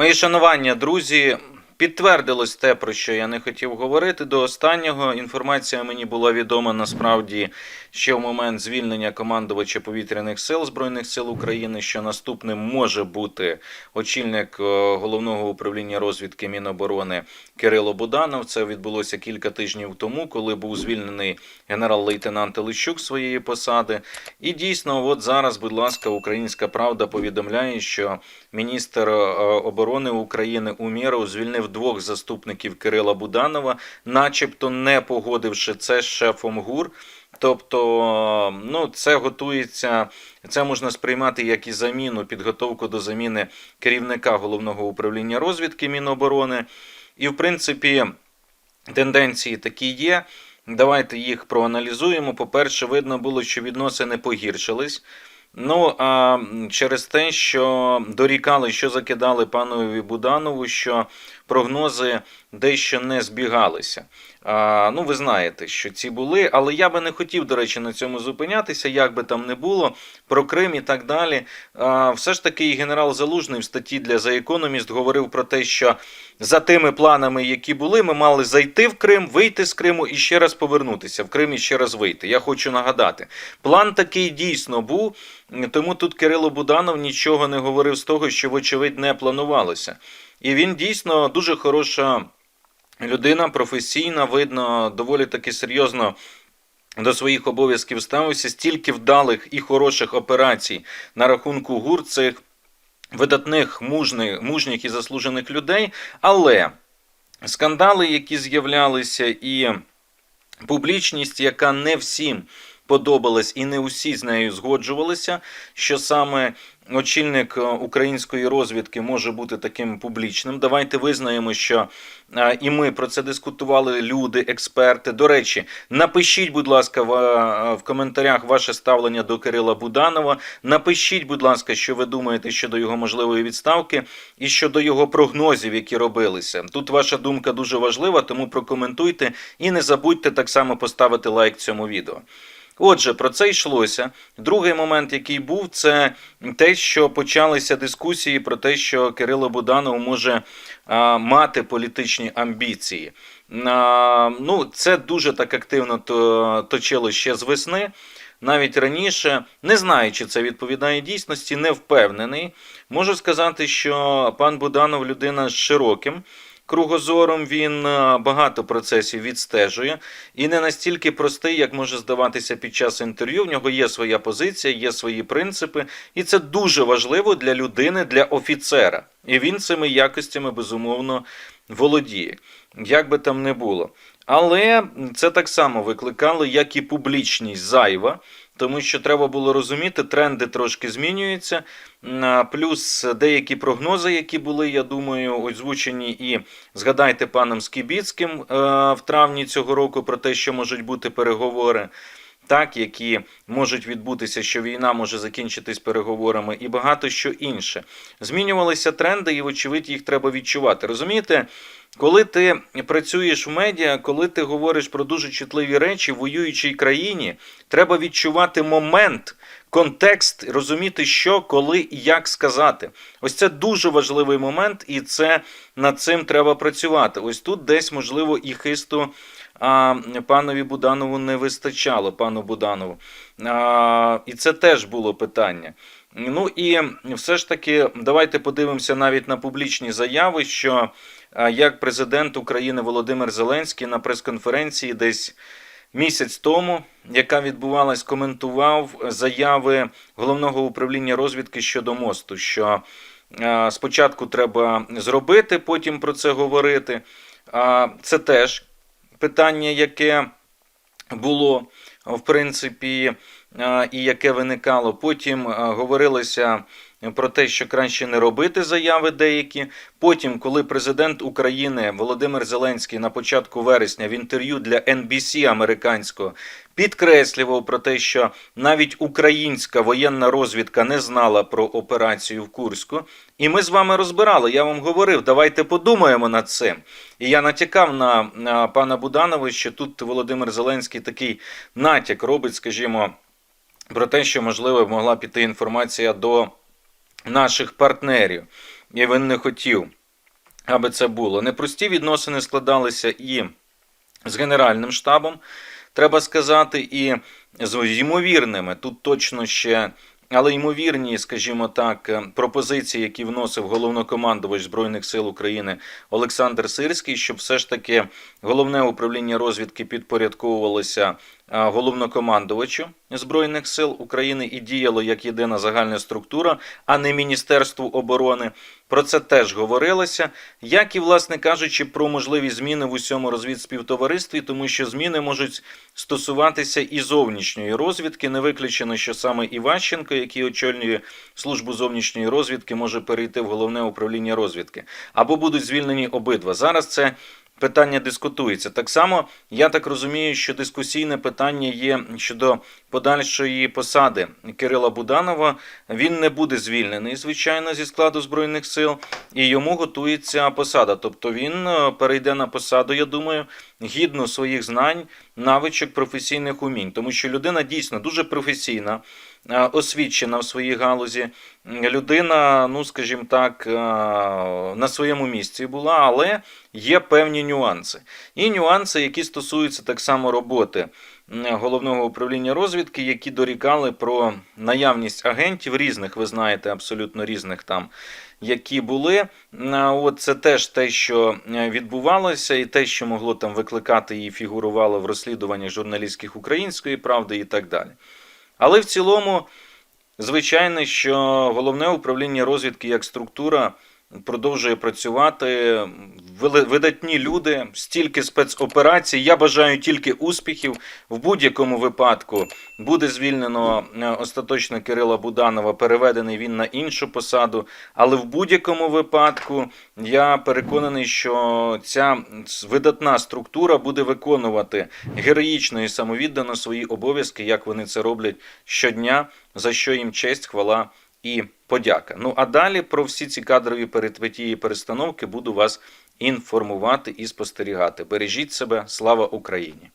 Мої шанування, друзі. Підтвердилось те, про що я не хотів говорити до останнього. Інформація мені була відома насправді ще в момент звільнення командувача повітряних сил Збройних сил України, що наступним може бути очільник е, головного управління розвідки Міноборони Кирило Буданов. Це відбулося кілька тижнів тому, коли був звільнений генерал-лейтенант Лищук своєї посади. І дійсно, от зараз, будь ласка, Українська Правда повідомляє, що міністр е, оборони України Умєров звільнив двох заступників Кирила Буданова, начебто не погодивши це з шефом ГУР. Тобто, ну, це готується, це можна сприймати як і заміну, підготовку до заміни керівника головного управління розвідки Міноборони. І, в принципі, тенденції такі є. Давайте їх проаналізуємо. По-перше, видно було, що відносини погіршились. Ну, а через те, що дорікали, що закидали панові Буданову, що прогнози дещо не збігалися. А, ну, ви знаєте, що ці були, але я би не хотів, до речі, на цьому зупинятися, як би там не було, про Крим і так далі. А, все ж таки, генерал Залужний в статті для The Economist говорив про те, що за тими планами, які були, ми мали зайти в Крим, вийти з Криму і ще раз повернутися в Крим і ще раз вийти. Я хочу нагадати, план такий дійсно був. Тому тут Кирило Буданов нічого не говорив з того, що, вочевидь, не планувалося. І він дійсно дуже хороша людина, професійна, видно, доволі таки серйозно. До своїх обов'язків ставився стільки вдалих і хороших операцій на рахунку гур цих видатних, мужних, мужніх і заслужених людей. Але скандали, які з'являлися, і публічність, яка не всім подобалась і не усі з нею згоджувалися, що саме очільник е, української розвідки може бути таким публічним. Давайте визнаємо, що е, і ми про це дискутували. Люди, експерти. До речі, напишіть, будь ласка, е, в коментарях ваше ставлення до Кирила Буданова. Напишіть, будь ласка, що ви думаєте щодо його можливої відставки і щодо його прогнозів, які робилися. Тут ваша думка дуже важлива, тому прокоментуйте і не забудьте так само поставити лайк цьому відео. Отже, про це йшлося. Другий момент, який був, це те, що почалися дискусії про те, що Кирило Буданов може а, мати політичні амбіції. А, ну, це дуже так активно то, точило ще з весни. Навіть раніше, не знаю, чи це відповідає дійсності, не впевнений. Можу сказати, що пан Буданов людина з широким кругозором, він е, багато процесів відстежує і не настільки простий, як може здаватися під час інтерв'ю. В нього є своя позиція, є свої принципи, і це дуже важливо для людини, для офіцера. І він цими якостями безумовно володіє, як би там не було. Але це так само викликало, як і публічність зайва тому що треба було розуміти, тренди трошки змінюються. Плюс деякі прогнози, які були, я думаю, озвучені і згадайте паном Скібіцьким е, в травні цього року про те, що можуть бути переговори. Так, які можуть відбутися, що війна може закінчитись переговорами, і багато що інше. Змінювалися тренди, і, вочевидь, їх треба відчувати. Розумієте, коли ти працюєш в медіа, коли ти говориш про дуже чутливі речі в воюючій країні, треба відчувати момент, контекст, розуміти, що, коли і як сказати. Ось це дуже важливий момент, і це над цим треба працювати. Ось тут десь, можливо, і хисту а, панові Буданову не вистачало, пану Буданову. А, І це теж було питання. Ну і все ж таки, давайте подивимося навіть на публічні заяви, що як президент України Володимир Зеленський на прес-конференції десь місяць тому, яка відбувалась, коментував заяви головного управління розвідки щодо мосту. що Спочатку треба зробити, потім про це говорити. Це теж питання, яке було в принципі, і яке виникало. Потім говорилося про те, що краще не робити заяви деякі. Потім, коли президент України Володимир Зеленський на початку вересня в інтерв'ю для NBC американського підкреслював про те, що навіть українська воєнна розвідка не знала про операцію в Курську, і ми з вами розбирали. Я вам говорив, давайте подумаємо над цим. І я натякав на, на пана Буданова, що тут Володимир Зеленський такий натяк робить, скажімо, про те, що можливо могла піти інформація до наших партнерів. і він не хотів, аби це було. Непрості відносини складалися і з Генеральним штабом, треба сказати, і з ймовірними, тут точно ще, але ймовірні, скажімо так, е, пропозиції, які вносив головнокомандувач Збройних сил України Олександр Сирський, щоб все ж таки головне управління розвідки підпорядковувалося головнокомандувачу Збройних сил України і діяло як єдина загальна структура, а не Міністерству оборони. Про це теж говорилося, як і, власне кажучи, про можливі зміни в усьому розвідспівтоваристві, тому що зміни можуть стосуватися і зовнішньої розвідки. Не виключено, що саме Іващенко, який очолює службу зовнішньої розвідки, може перейти в головне управління розвідки, або будуть звільнені обидва. Зараз це питання дискутується. Так само я так розумію, що дискусійне питання є щодо подальшої посади Кирила Буданова. Він не буде звільнений, звичайно, зі складу збройних сил, і йому готується посада. Тобто він е, перейде на посаду, я думаю, гідно своїх знань, навичок, професійних умінь, тому що людина дійсно дуже професійна. Е, Освічена в своїй галузі, людина, ну скажімо так, е, на своєму місці була, але є певні нюанси. І нюанси, які стосуються так само роботи головного управління розвідки, які дорікали про наявність агентів різних, ви знаєте, абсолютно різних там, які були. От це теж те, що е, відбувалося, і те, що могло там викликати і фігурувало в розслідуваннях журналістських української правди і так далі. Але в цілому, звичайно, що головне управління розвідки як структура продовжує працювати. Видатні люди, стільки спецоперацій. Я бажаю тільки успіхів. В будь-якому випадку буде звільнено е, остаточно Кирила Буданова, переведений він на іншу посаду. Але в будь-якому випадку я переконаний, що ця видатна структура буде виконувати героїчно і самовіддано свої обов'язки, як вони це роблять щодня, за що їм честь, хвала і подяка. Ну а далі про всі ці кадрові перетвиті і перестановки буду вас інформувати і спостерігати. Бережіть себе, слава Україні!